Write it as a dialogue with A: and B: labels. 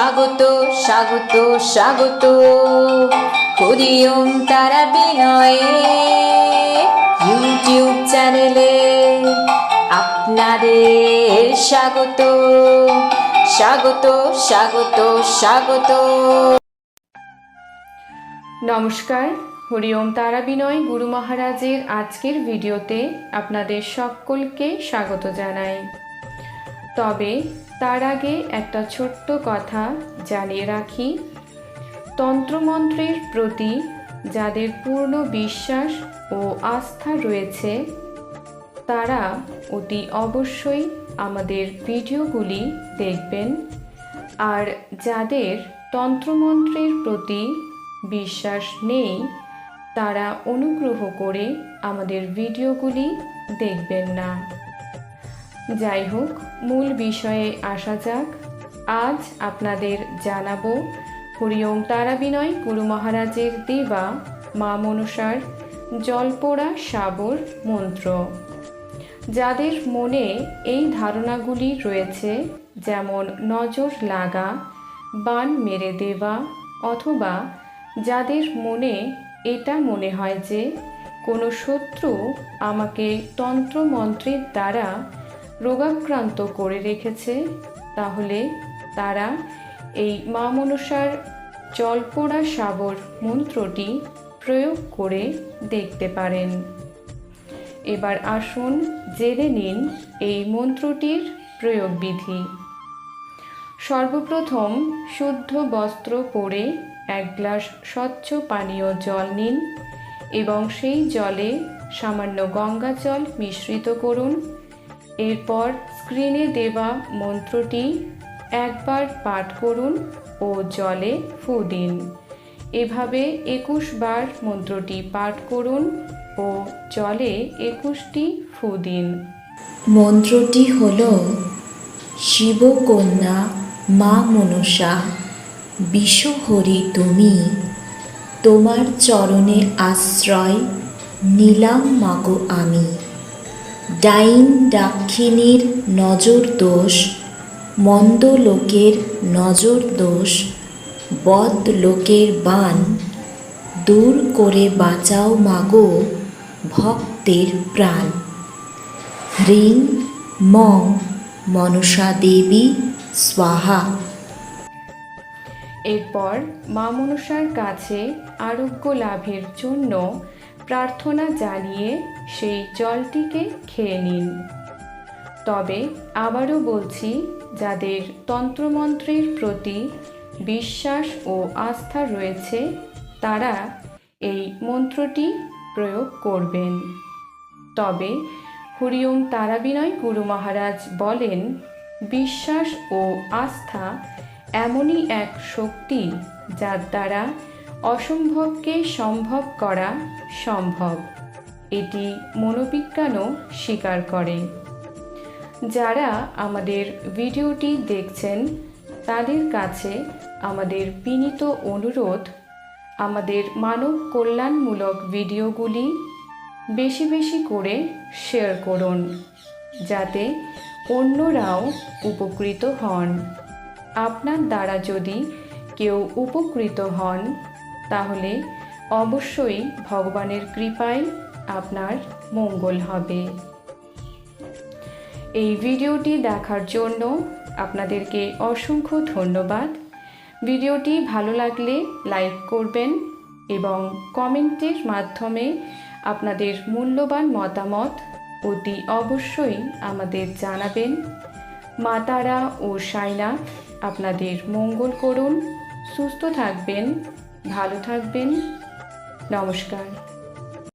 A: স্বাগত স্বাগত স্বাগত। হরিওম তারা বিনয়ে ইউটিউব চ্যানেলে আপনাদের স্বাগত। স্বাগত স্বাগত স্বাগত।
B: নমস্কার, হরিওম তারা বিনয় গুরু মহারাজের আজকের ভিডিওতে আপনাদের সকলকে স্বাগত জানাই। তবে তার আগে একটা ছোট্ট কথা জানিয়ে রাখি। তন্ত্রমন্ত্রের প্রতি যাদের পূর্ণ বিশ্বাস ও আস্থা রয়েছে, তারা অতি অবশ্যই আমাদের ভিডিওগুলি দেখবেন। আর যাদের তন্ত্রমন্ত্রের প্রতি বিশ্বাস নেই, তারা অনুগ্রহ করে আমাদের ভিডিওগুলি দেখবেন না। যাই হোক মূল বিষয়ে আসা যাক। আজ আপনাদের জানাব হরিওম তারাবিনয় গুরু মহারাজের দেবা, মা মনুষার জলপোড়া সাবর মন্ত্র। যাদের মনে এই ধারণাগুলি রয়েছে, যেমন নজর লাগা, বান মেরে দেওয়া, অথবা যাদের মনে এটা মনে হয় যে কোনো শত্রু আমাকে তন্ত্রমন্ত্রের দ্বারা রোগাক্রান্ত করে রেখেছে, তাহলে তারা এই মা মনসার জলপোড়া সাবর মন্ত্রটি প্রয়োগ করে দেখতে পারেন। এবার আসুন জেনে নিন এই মন্ত্রটির প্রয়োগবিধি। সর্বপ্রথম শুদ্ধ বস্ত্র পরে এক গ্লাস স্বচ্ছ পানীয় জল নিন এবং সেই জলে সামান্য গঙ্গা জল মিশ্রিত করুন। এরপর স্ক্রিনে দেওয়া মন্ত্রটি একবার পাঠ করুন ও জলে ফু দিন। এভাবে একুশ বার মন্ত্রটি পাঠ করুন ও জলে একুশটি ফু দিন।
C: মন্ত্রটি হল, শিবকন্যা, মা মনসা বিশ্বহরি তুমি, তোমার চরণে আশ্রয় নিলাম মাগো আমি। ডাইন দাক্ষিণীর নজর দোষ, মন্দ লোকের নজর দোষ, বদ লোকের বান। দূর করে বাঁচাও মাগো ভক্তের প্রাণ। হ্রিং মং মনসা দেবী স্বাহা।
B: এরপর মা মনসার কাছে আরোগ্য লাভের জন্য প্রার্থনা জানিয়ে সেই জলটিকে খেয়ে নিন। তবে আবারও বলছি, যাদের তন্ত্রমন্ত্রের প্রতি বিশ্বাস ও আস্থা রয়েছে, তারা এই মন্ত্রটি প্রয়োগ করবেন। তবে হরিওম তারাবিনয় গুরু মহারাজ বলেন, বিশ্বাস ও আস্থা এমনই এক শক্তি যার দ্বারা অসম্ভবকে সম্ভব করা সম্ভব। এটি মনোবিজ্ঞানও স্বীকার করে। যারা আমাদের ভিডিওটি দেখছেন, তাদের কাছে আমাদের বিনীত অনুরোধ, আমাদের মানব কল্যাণমূলক ভিডিওগুলি বেশি বেশি করে শেয়ার করুন, যাতে অন্যরাও উপকৃত হন। আপনার দ্বারা যদি কেউ উপকৃত হন তাহলে অবশ্যই ভগবানের কৃপায় আপনার মঙ্গল হবে। এই ভিডিওটি দেখার জন্য আপনাদেরকে অসংখ্য ধন্যবাদ। ভিডিওটি ভালো লাগলে লাইক করবেন এবং কমেন্টের মাধ্যমে আপনাদের মূল্যবান মতামত অতি অবশ্যই আমাদের জানাবেন। মা তারা ও সাইনা আপনাদের মঙ্গল করুন, সুস্থ থাকবেন। ভালো থাকবেন। নমস্কার।